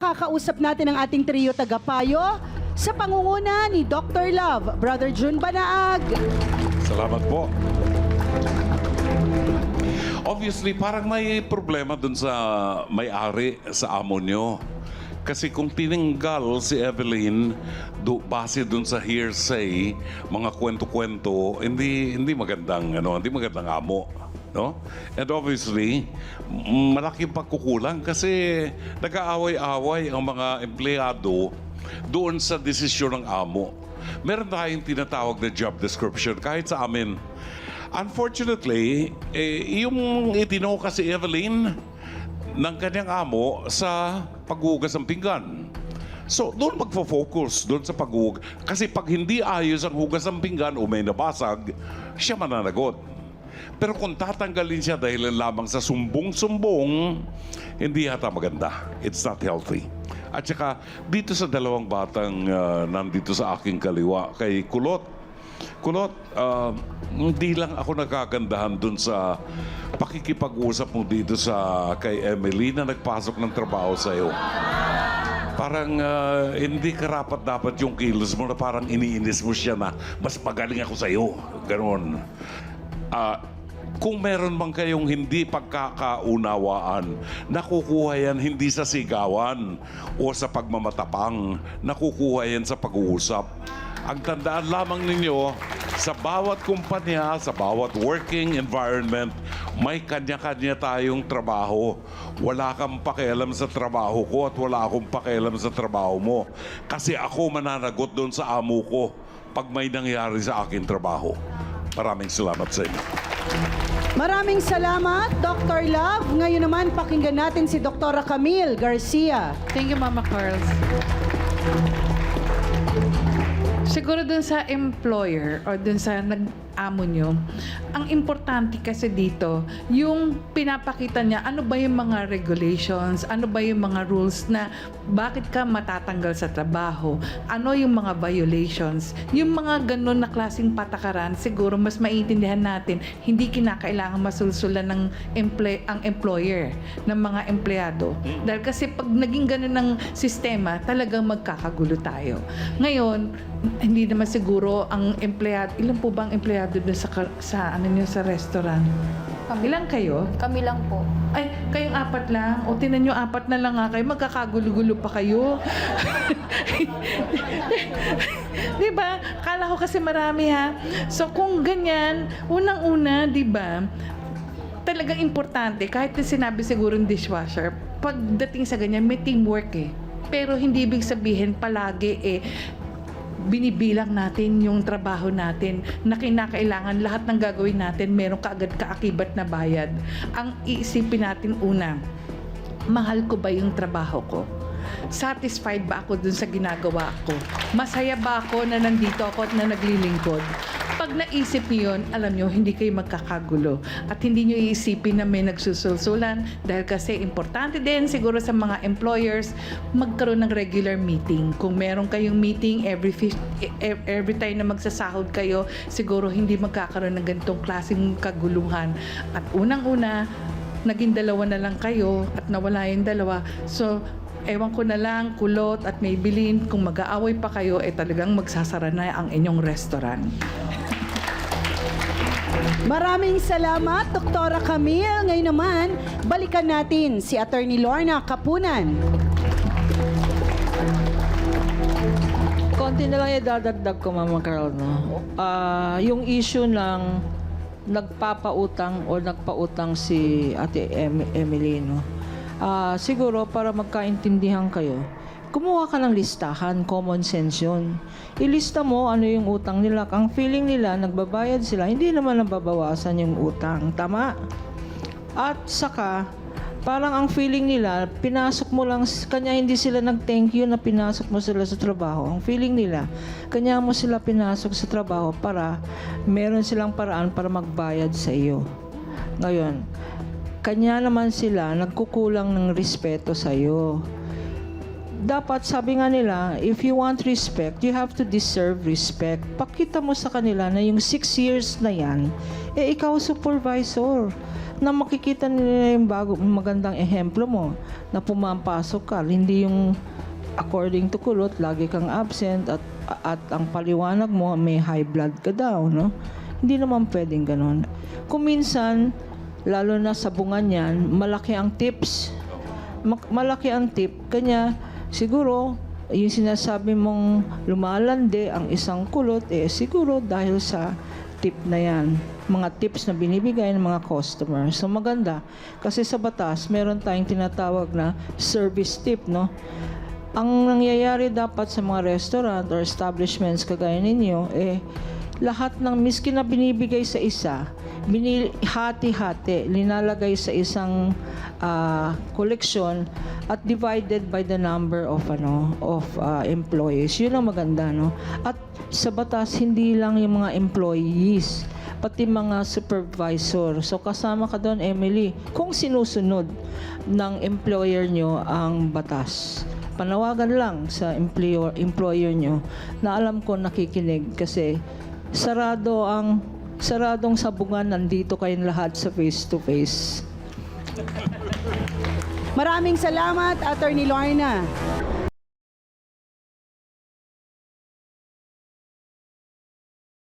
Kakausap natin ang ating trio tagapayo sa pangunguna ni Dr. Love, Brother June Banaag. Salamat po. Obviously, parang may problema dun sa may-ari sa amo nyo. Kasi kung tinanggal si Evelyn do, base dun sa hearsay, mga kwento-kwento, hindi hindi magandang ano, hindi magandang amo, no? And obviously, m- malaking pagkukulang kasi nag-aaway-away ang mga empleyado doon sa desisyon ng amo. Meron tayong tinatawag na job description kahit sa amin. Unfortunately, eh, yung itino kasi Evelyn ng kanyang amo sa paghugas ng pinggan. So, doon magfo-focus, doon sa paghugas. Kasi pag hindi ayos ang hugas ng pinggan o may nabasag, siya mananagot. Pero kung tatanggalin siya dahil lamang sa sumbong-sumbong, hindi yata maganda. It's not healthy. At saka, dito sa dalawang batang ah, nandito sa aking kaliwa, kay Kulot, Kulot, ah, hindi lang ako nagagandahan dun sa pakikipag-usap mo dito sa kay Emily na nagpasok ng trabaho sa'yo. Parang ah, hindi karapat dapat yung kilos mo na parang iniinis mo siya na mas magaling ako sa'yo. Ganon. Ah, kung meron man kayong hindi pagkakaunawaan, nakukuha yan hindi sa sigawan o sa pagmamatapang, nakukuha yan sa pag-uusap. Ang tandaan lamang ninyo, sa bawat kumpanya, sa bawat working environment, may kanya-kanya tayong trabaho. Wala kang pakialam sa trabaho ko at wala akong pakialam sa trabaho mo. Kasi ako mananagot doon sa amo ko pag may nangyari sa akin trabaho. Maraming salamat sa inyo. Maraming salamat, Dr. Love. Ngayon naman, pakinggan natin si Dr. Camille Garcia. Thank you, Mama Carls. Siguro dun sa employer or dun sa nag-amo nyo, ang importante kasi dito, yung pinapakita niya, ano ba yung mga regulations, ano ba yung mga rules na bakit ka matatanggal sa trabaho, ano yung mga violations, yung mga ganun na klaseng patakaran, siguro mas maiintindihan natin, hindi kinakailangan masulsulan ng emple- ang employer, ng mga empleyado. Dahil kasi pag naging ganun ng sistema, talagang magkakagulo tayo. Ngayon, hindi naman siguro ang empleyado, ilan po bang empleyado doon sa, ka- sa, ano niyo, sa restaurant? Kami, Ilan kayo? kami lang po. Ay, kayong apat lang. O, tinan nyo, apat na lang nga kayo. Magkakagulo-gulo pa kayo. di ba? Kala ko kasi marami ha. So, kung ganyan, unang-una, di ba, talagang importante, kahit na sinabi siguro ng dishwasher, pagdating sa ganyan, may teamwork eh. Pero hindi ibig sabihin palagi eh, binibilang natin yung trabaho natin na kinakailangan lahat ng gagawin natin meron kaagad kaakibat na bayad. Ang iisipin natin una, mahal ko ba yung trabaho ko? Satisfied ba ako dun sa ginagawa ko? Masaya ba ako na nandito ako at na naglilingkod? Pag naisip niyo yun, alam nyo, hindi kayo magkakagulo. At hindi nyo iisipin na may nagsusulsulan dahil kasi importante din siguro sa mga employers magkaroon ng regular meeting. Kung meron kayong meeting every e- every time na magsasahod kayo, siguro hindi magkakaroon ng ganitong klaseng kaguluhan. At unang-una, naging dalawa na lang kayo at nawala yung dalawa. So, ewan ko na lang, kulot at may bilin, kung mag-aaway pa kayo, eh talagang magsasara na ang inyong restaurant. Maraming salamat, Dr. Camille. Ngayon naman, balikan natin si Attorney Lorna Kapunan. Konti na lang yung dadagdag ko, Mama Carol, no? Ah, yung issue ng nagpapautang o nagpautang si Ate em- Emily, no? Ah, siguro para magkaintindihan kayo, kumuha ka ng listahan, common sense yun. Ilista mo ano yung utang nila. Ang feeling nila, nagbabayad sila, hindi naman nababawasan yung utang. Tama? At saka, parang ang feeling nila, pinasok mo lang, kanya hindi sila nag-thank you na pinasok mo sila sa trabaho. Ang feeling nila, kanya mo sila pinasok sa trabaho para meron silang paraan para magbayad sa iyo. Ngayon, kanya naman sila nagkukulang ng respeto sa iyo. Dapat sabi nga nila, if you want respect, you have to deserve respect. Pakita mo sa kanila na yung six years na yan, eh ikaw supervisor. na makikita nila yung bago, magandang ehemplo mo na pumapasok ka. Hindi yung according to kulot, lagi kang absent at, at ang paliwanag mo may high blood ka daw, no? Hindi naman pwedeng ganun. Kung minsan, lalo na sa bunga niyan, malaki ang tips. Malaki ang tip. Kanya, siguro, yung sinasabi mong lumalande ang isang kulot, eh siguro dahil sa tip na yan. Mga tips na binibigay ng mga customer. So maganda. Kasi sa batas, meron tayong tinatawag na service tip, no? Ang nangyayari dapat sa mga restaurant or establishments kagaya ninyo, eh, lahat ng miski na binibigay sa isa, binihati-hati, linalagay sa isang ah, collection at divided by the number of ano of ah, employees. Yun ang maganda, no? At sa batas, hindi lang yung mga employees, pati mga supervisor. So kasama ka doon, Emily, kung sinusunod ng employer nyo ang batas panawagan lang sa employer, employer nyo na alam ko nakikinig kasi sarado ang saradong sabungan nandito kayong lahat sa face to face. Maraming salamat, Attorney Lorna.